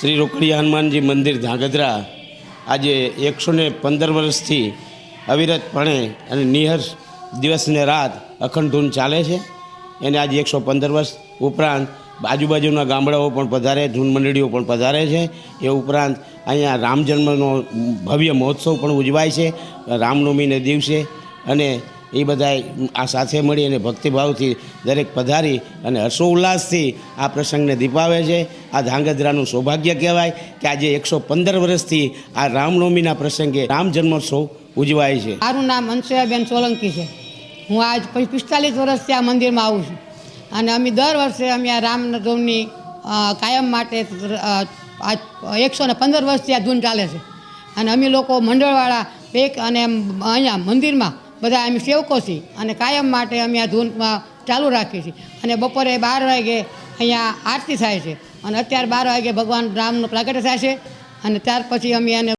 શ્રી રોકડી હનુમાનજી મંદિર ધાંગધ્રા આજે એકસો ને પંદર વર્ષથી અવિરતપણે અને નિહર્ષ દિવસ ને રાત અખંડ ધૂન ચાલે છે. એને આજે એકસો પંદર વર્ષ ઉપરાંત આજુબાજુના ગામડાઓ પણ પધારે, ધૂન મંડળીઓ પણ પધારે છે. એ ઉપરાંત અહીંયા રામ જન્મનો ભવ્ય મહોત્સવ પણ ઉજવાય છે. રામનવમીને દિવસે અને એ બધાએ આ સાથે મળી અને ભક્તિભાવથી દરેક પધારી અને હર્ષોલ્લાસથી આ પ્રસંગને દીપાવે છે. આ ધાંગધ્રાનું સૌભાગ્ય કહેવાય કે આજે એકસો પંદર વર્ષથી આ રામનવમીના પ્રસંગે રામ જન્મોત્સવ ઉજવાય છે. મારું નામ અંશુયાબેન સોલંકી છે. હું આજ પિસ્તાલીસ વર્ષથી આ મંદિરમાં આવું છું. અને અમે દર વર્ષે અમે આ રામનવમી કાયમ માટે એકસો ને પંદર વર્ષથી આ ધૂન ચાલે છે. અને અમે લોકો મંડળવાળા એક અને અહીંયા મંદિરમાં બધા અમે સેવકો છીએ અને કાયમ માટે અમે આ ધૂનમાં ચાલુ રાખીએ છીએ. અને બપોરે બાર વાગે અહીંયા આરતી થાય છે. અને અત્યારે બાર વાગે ભગવાન રામનું પ્રાગટ્ય થાય છે. અને ત્યાર પછી અમે એને